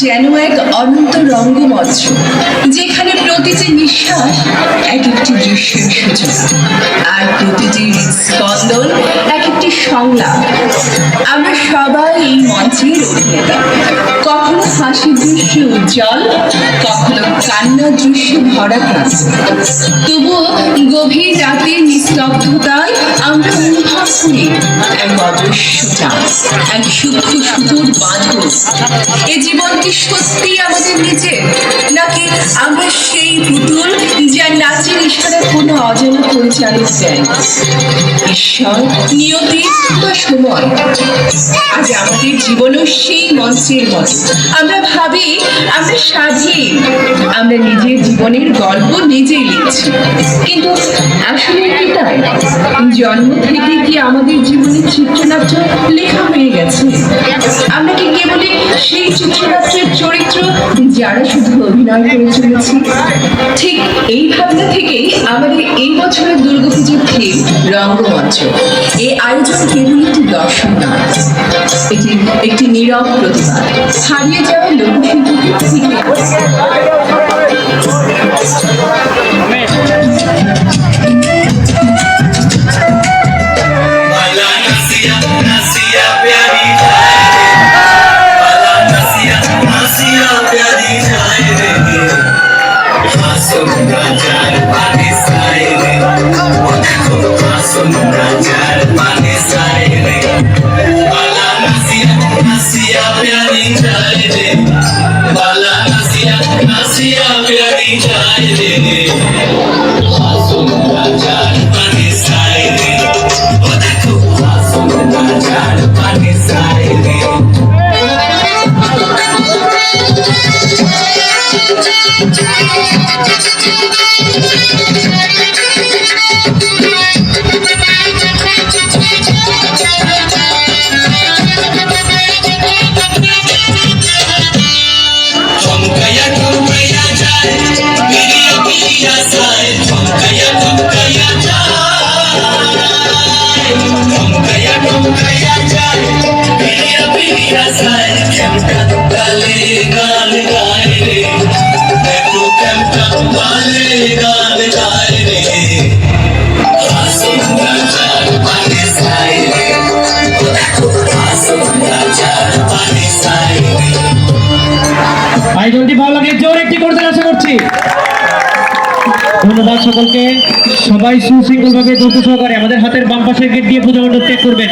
যেন এক অনন্ত রঙ্গমঞ্চ, যেখানে প্রতিটি নিঃশ্বাস এক একটি দৃশ্যের সূচনা, আর প্রতিটি স্পন্দন এক একটি সংলাপ। আমরা সবাই এই মঞ্চের অভিনেতা কখনো হাসির দৃশ্য উজ্জ্বল, কখনো কান্নার দৃশ্য ভরা প্রাণ তবুও গভীর রাতের নিস্তব্ধতায় আমরা অনুভব করি এক এক সূক্ষ্ম আমাদের নিজের নাকি আমরা সেই পুতুল যার নাচের ইশারা কোনো অজানা পরিচালক দেন? ঈশ্বর নিয়তি সময় আজ আমাদের জীবনও সেই মঞ্চের মতো। আমরা ভাবি, আমরা স্বাধীন আমরা নিজের জীবনের গল্প নিজেই লিখছি। কিন্তু আসলে কি তাই? জন্ম থেকে কি আমাদের জীবনের চিত্রনাট্য লেখা হয়ে গেছে? আমরা কি কেবলই সেই চিত্রনাট্যের যারা শুধু অভিনয় করে চলেছি, ঠিক এই ভাবনা থেকেই আমাদের এই বছরের দুর্গাপুজোর থিম রঙ্গমঞ্চ। এই আয়োজন কেবল একটি দর্শন নয়, এটি একটি নীরব প্রতিবাদ। হারিয়ে যাওয়া লোকশিল্পকে i'm Siya, mirari, chayde Asunda আয়োজনটি ভালো লাগে, জোর একটি করতে আশা করছি। ধন্যবাদ সকলকে। সবাই সুশৃঙ্খল ভাবে ধৈর্য সহকারে আমাদের হাতের বাম পাশের গেট দিয়ে পুজো মণ্ডপ ত্যাগ করবেন।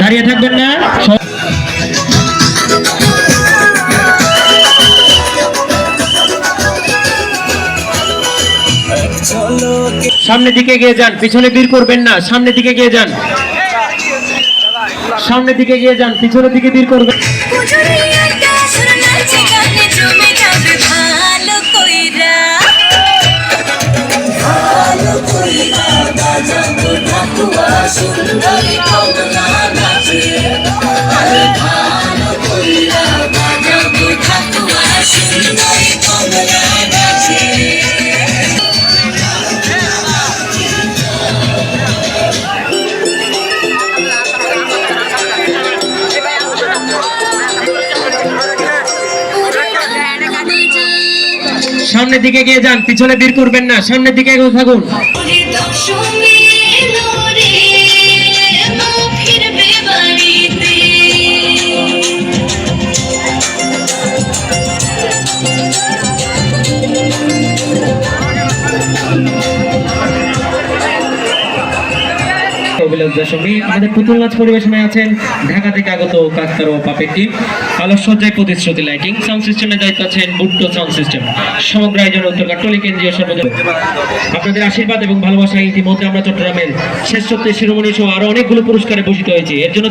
দাঁড়িয়ে থাকবেন না। সব- সামনের দিকে গিয়ে যান, পিছনে বীর করবেন না সামনের দিকে গিয়ে যান। সামনের দিকে গিয়ে যান, পিছনের দিকে বীর করবেন। পুজোরিয়াটা সামনের দিকে গিয়ে যান পিছনে বীর করবেন না সামনের দিকে থাকুন। অভিলাষ দশমী। আমাদের পুতুল নাচ পরিবেশনায় আছেন ঢাকা থেকে আগত কাকতার ও পাপের টিম। আলোকসজ্জায় প্রতিশ্রুতি লাইটিং সাউন্ড সিস্টেমের দায়িত্ব আছেন বুট্টো সাউন্ড সিস্টেম সমগ্র উত্তরকার টলি কেন্দ্রীয় সর্বজন আপনাদের আশীর্বাদ এবং ভালোবাসা ইতিমধ্যে আমরা চট্টগ্রামের শেষ সত্যের শিরোমণি সহ আরও অনেকগুলো পুরস্কারে ভূষিত হয়েছে। এর জন্য